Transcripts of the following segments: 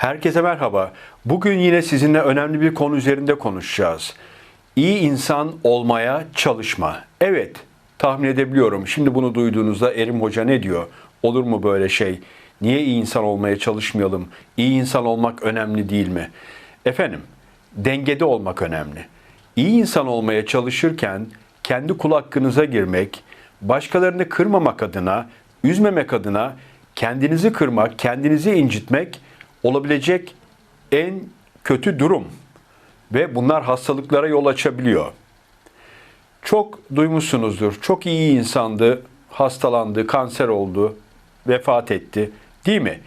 Herkese merhaba. Bugün yine sizinle önemli bir konu üzerinde konuşacağız. İyi insan olmaya çalışma. Evet, tahmin edebiliyorum. Şimdi bunu duyduğunuzda Erim Hoca ne diyor? Olur mu böyle şey? Niye iyi insan olmaya çalışmayalım? İyi insan olmak önemli değil mi? Efendim, dengede olmak önemli. İyi insan olmaya çalışırken kendi kul hakkınıza girmek, başkalarını kırmamak adına, üzmemek adına kendinizi kırmak, kendinizi incitmek olabilecek en kötü durum ve bunlar hastalıklara yol açabiliyor. Çok duymuşsunuzdur. Çok iyi insandı, hastalandı, kanser oldu, vefat etti. Değil mi?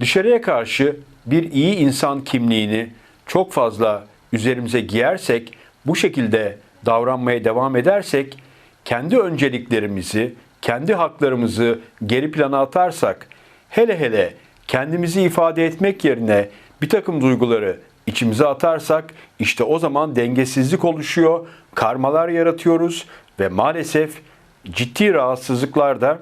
Dışarıya karşı bir iyi insan kimliğini çok fazla üzerimize giyersek, bu şekilde davranmaya devam edersek, kendi önceliklerimizi, kendi haklarımızı geri plana atarsak, hele hele kendimizi ifade etmek yerine bir takım duyguları içimize atarsak işte o zaman dengesizlik oluşuyor, karmalar yaratıyoruz ve maalesef ciddi rahatsızlıklar da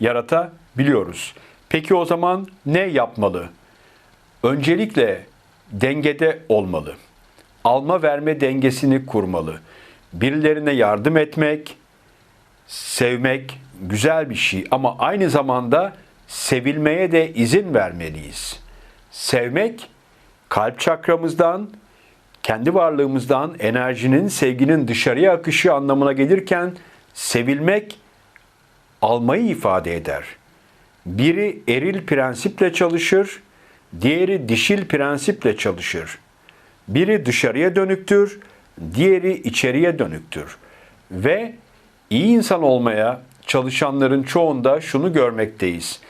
yaratabiliyoruz. Peki o zaman ne yapmalı? Öncelikle dengede olmalı. Alma verme dengesini kurmalı. Birilerine yardım etmek, sevmek güzel bir şey ama aynı zamanda sevilmeye de izin vermeliyiz. Sevmek kalp çakramızdan, kendi varlığımızdan enerjinin, sevginin dışarıya akışı anlamına gelirken sevilmek almayı ifade eder. Biri eril prensiple çalışır, diğeri dişil prensiple çalışır. Biri dışarıya dönüktür, diğeri içeriye dönüktür. Ve iyi insan olmaya çalışanların çoğunda şunu görmekteyiz.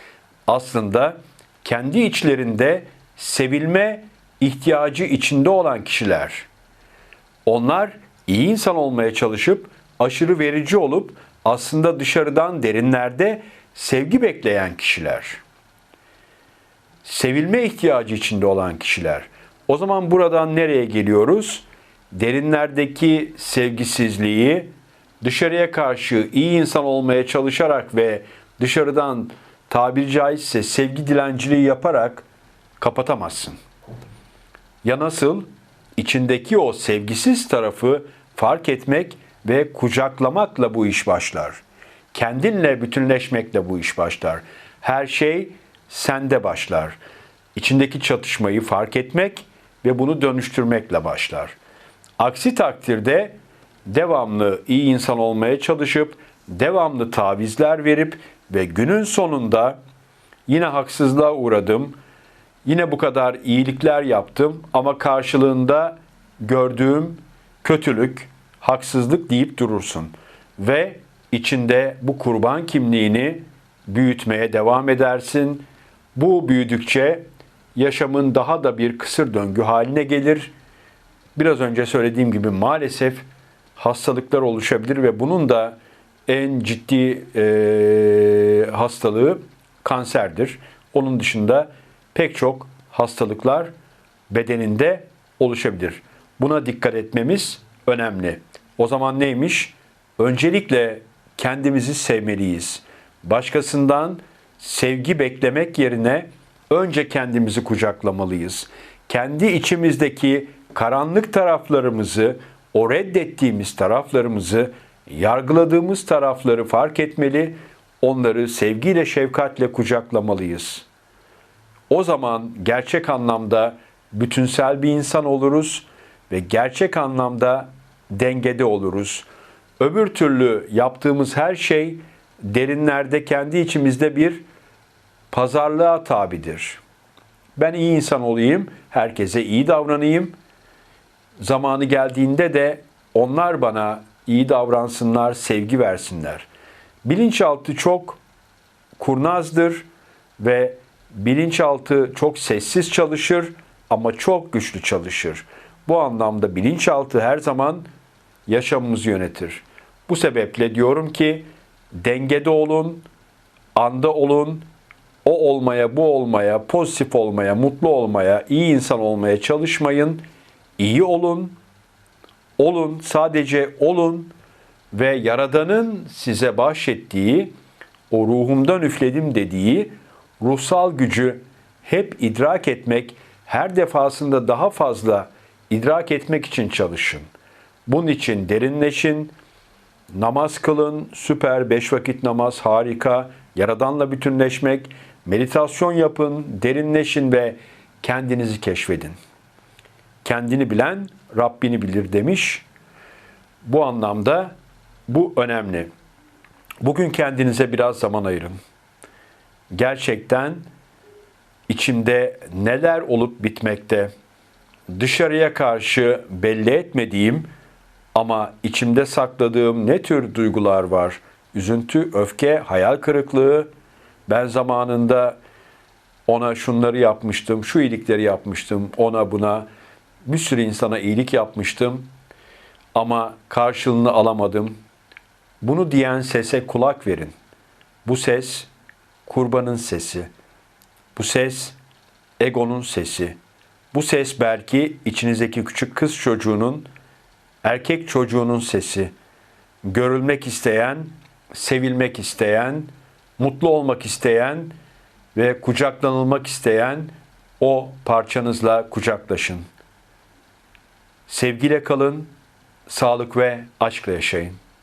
Aslında kendi içlerinde sevilme ihtiyacı içinde olan kişiler. Onlar iyi insan olmaya çalışıp aşırı verici olup aslında dışarıdan derinlerde sevgi bekleyen kişiler. Sevilme ihtiyacı içinde olan kişiler. O zaman buradan nereye geliyoruz? Derinlerdeki sevgisizliği dışarıya karşı iyi insan olmaya çalışarak ve dışarıdan tabiri caizse sevgi dilenciliği yaparak kapatamazsın. Ya nasıl? İçindeki o sevgisiz tarafı fark etmek ve kucaklamakla bu iş başlar. Kendinle bütünleşmekle bu iş başlar. Her şey sende başlar. İçindeki çatışmayı fark etmek ve bunu dönüştürmekle başlar. Aksi takdirde devamlı iyi insan olmaya çalışıp devamlı tavizler verip ve günün sonunda yine haksızlığa uğradım. Yine bu kadar iyilikler yaptım ama karşılığında gördüğüm kötülük, haksızlık deyip durursun ve içinde bu kurban kimliğini büyütmeye devam edersin. Bu büyüdükçe yaşamın daha da bir kısır döngü haline gelir. Biraz önce söylediğim gibi maalesef hastalıklar oluşabilir ve bunun da en ciddi e, hastalığı kanserdir. Onun dışında pek çok hastalıklar bedeninde oluşabilir. Buna dikkat etmemiz önemli. O zaman neymiş? Öncelikle kendimizi sevmeliyiz. Başkasından sevgi beklemek yerine önce kendimizi kucaklamalıyız. Kendi içimizdeki karanlık taraflarımızı, o reddettiğimiz taraflarımızı yargıladığımız tarafları fark etmeli, onları sevgiyle, şefkatle kucaklamalıyız. O zaman gerçek anlamda bütünsel bir insan oluruz ve gerçek anlamda dengede oluruz. Öbür türlü yaptığımız her şey derinlerde kendi içimizde bir pazarlığa tabidir. Ben iyi insan olayım, herkese iyi davranayım. Zamanı geldiğinde de onlar bana iyi davransınlar, sevgi versinler. Bilinçaltı çok kurnazdır ve bilinçaltı çok sessiz çalışır ama çok güçlü çalışır. Bu anlamda bilinçaltı her zaman yaşamımızı yönetir. Bu sebeple diyorum ki dengede olun, anda olun, o olmaya, bu olmaya, pozitif olmaya, mutlu olmaya, iyi insan olmaya çalışmayın. İyi olun, olun, sadece olun ve Yaradan'ın size bahşettiği, o ruhumdan üfledim dediği ruhsal gücü hep idrak etmek, her defasında daha fazla idrak etmek için çalışın. Bunun için derinleşin, namaz kılın, süper, beş vakit namaz harika, yaradanla bütünleşmek, meditasyon yapın, derinleşin ve kendinizi keşfedin. Kendini bilen Rabbini bilir demiş. Bu anlamda bu önemli. Bugün kendinize biraz zaman ayırın. Gerçekten içimde neler olup bitmekte, dışarıya karşı belli etmediğim ama içimde sakladığım ne tür duygular var? Üzüntü, öfke, hayal kırıklığı. Ben zamanında ona şunları yapmıştım, şu iyilikleri yapmıştım, ona buna bir sürü insana iyilik yapmıştım ama karşılığını alamadım. Bunu diyen sese kulak verin. Bu ses kurbanın sesi. Bu ses egonun sesi. Bu ses belki içinizdeki küçük kız çocuğunun, erkek çocuğunun sesi. Görülmek isteyen, sevilmek isteyen, mutlu olmak isteyen ve kucaklanılmak isteyen o parçanızla kucaklaşın. Sevgiyle kalın, sağlık ve aşkla yaşayın.